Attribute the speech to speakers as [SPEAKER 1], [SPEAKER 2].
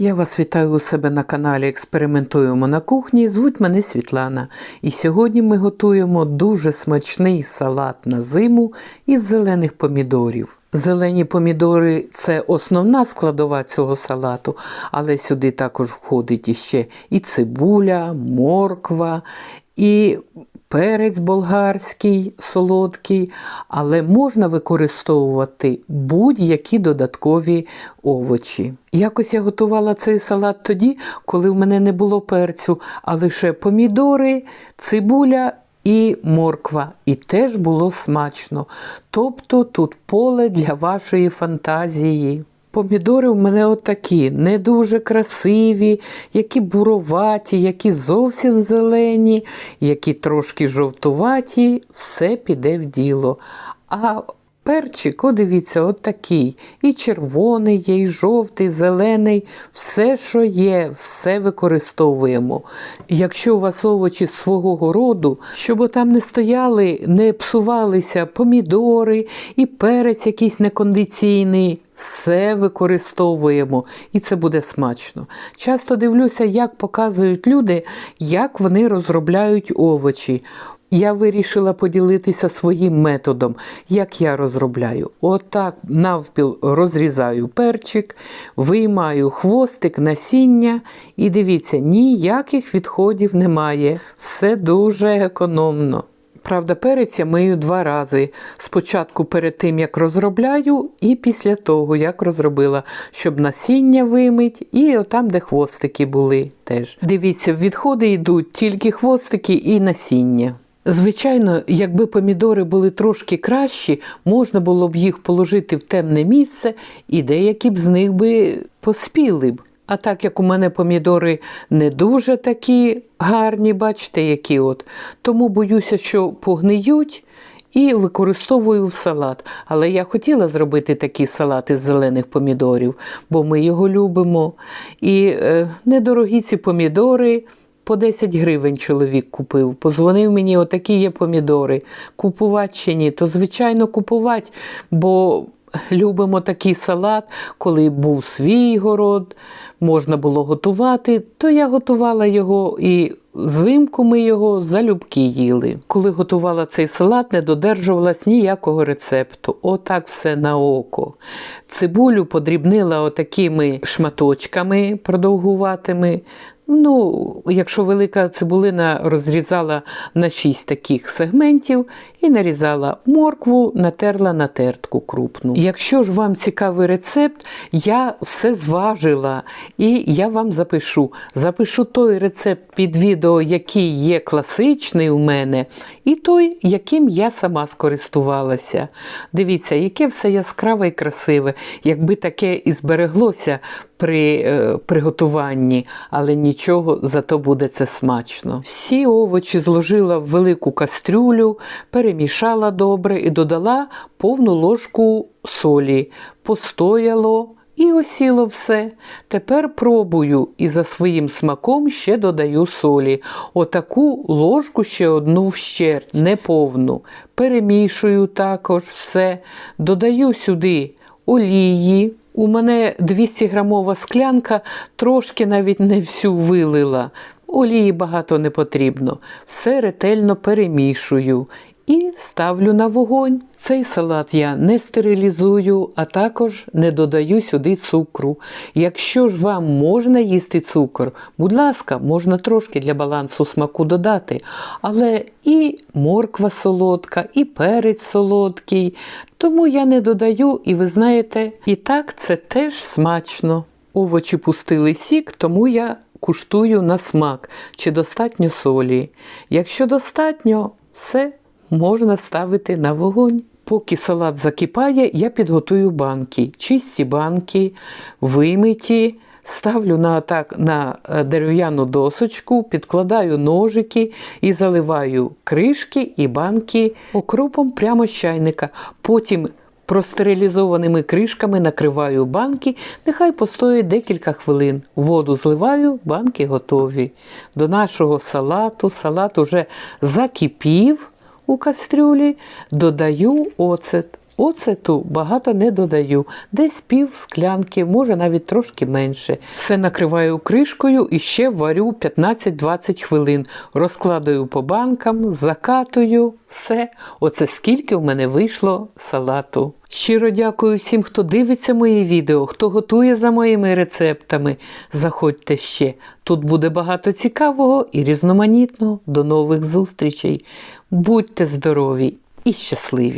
[SPEAKER 1] Я вас вітаю у себе на каналі Експериментуємо на кухні. Звуть мене Світлана. І сьогодні ми готуємо дуже смачний салат на зиму із зелених помідорів. Зелені помідори це основна складова цього салату, але сюди також входить іще і цибуля, морква, і перець болгарський солодкий, але можна використовувати будь-які додаткові овочі. Якось я готувала цей салат тоді, коли в мене не було перцю, а лише помідори, цибуля і морква. І теж було смачно. Тобто тут поле для вашої фантазії. Помідори в мене отакі, не дуже красиві, які буроваті, які зовсім зелені, які трошки жовтуваті, все піде в діло. А перчик, о, дивіться, от такий. І червоний є, і жовтий, зелений, все, що є, все використовуємо. Якщо у вас овочі з свого городу, щоб там не стояли, не псувалися помідори і перець якийсь некондиційний, все використовуємо, і це буде смачно. Часто дивлюся, як показують люди, як вони розробляють овочі. Я вирішила поділитися своїм методом, як я розробляю. Отак навпіл розрізаю перчик, виймаю хвостик, насіння, і дивіться, ніяких відходів немає. Все дуже економно. Правда, перець я мию два рази. Спочатку перед тим, як розробляю, і після того, як розробила, щоб насіння вимить, і отам, де хвостики були теж. Дивіться, відходи йдуть тільки хвостики і насіння. Звичайно, якби помідори були трошки кращі, можна було б їх положити в темне місце, і деякі б з них би поспіли б. А так як у мене помідори не дуже такі гарні, бачите, які от, тому боюся, що погниють і використовую в салат. Але я хотіла зробити такі салати з зелених помідорів, бо ми його любимо. І е, недорогі ці помідори. По 10 гривень чоловік купив. Позвонив мені, отакі є помідори. Купувати чи ні, то звичайно купувати, бо любимо такий салат, коли був свій город, можна було готувати, то я готувала його і взимку ми його залюбки їли. Коли готувала цей салат, не додержувалась ніякого рецепту. Отак все на око. Цибулю подрібнила отакими шматочками продовгуватими. Ну, якщо велика цибулина розрізала на шість таких сегментів і нарізала моркву, натерла на тертку крупну. Якщо ж вам цікавий рецепт, я все зважила і я вам запишу. Запишу той рецепт під відео, який є класичний у мене, і той, яким я сама скористувалася. Дивіться, яке все яскраве і красиве, якби таке і збереглося при е, приготуванні, але нічого, зато буде це смачно. Всі овочі зложила в велику кастрюлю, перемішала добре і додала повну ложку солі. Постояло. І осіло все. Тепер пробую і за своїм смаком ще додаю солі. Отаку ложку ще одну вщерть, неповну. Перемішую також все. Додаю сюди олії. У мене 200 грамова склянка, трошки навіть не всю вилила. Олії багато не потрібно. Все ретельно перемішую і ставлю на вогонь. Цей салат я не стерилізую, а також не додаю сюди цукру. Якщо ж вам можна їсти цукор, будь ласка, можна трошки для балансу смаку додати. Але і морква солодка, і перець солодкий. Тому я не додаю, і ви знаєте, і так це теж смачно. Овочі пустили сік, тому я куштую на смак, чи достатньо солі. Якщо достатньо, все можна ставити на вогонь. Поки салат закипає, я підготую банки. Чисті банки, вимиті, ставлю на, так, на е, дерев'яну досочку, підкладаю ножики і заливаю кришки і банки окропом прямо з чайника. Потім простерилізованими кришками накриваю банки, нехай постоять декілька хвилин. Воду зливаю, банки готові. До нашого салату, салат уже закипів у кастрюлі, додаю оцет. Оцету багато не додаю, десь пів склянки, може навіть трошки менше. Все накриваю кришкою і ще варю 15-20 хвилин. Розкладаю по банкам, закатую, все. Оце скільки в мене вийшло салату. Щиро дякую всім, хто дивиться мої відео, хто готує за моїми рецептами. Заходьте ще. Тут буде багато цікавого і різноманітного. До нових зустрічей. Будьте здорові і щасливі!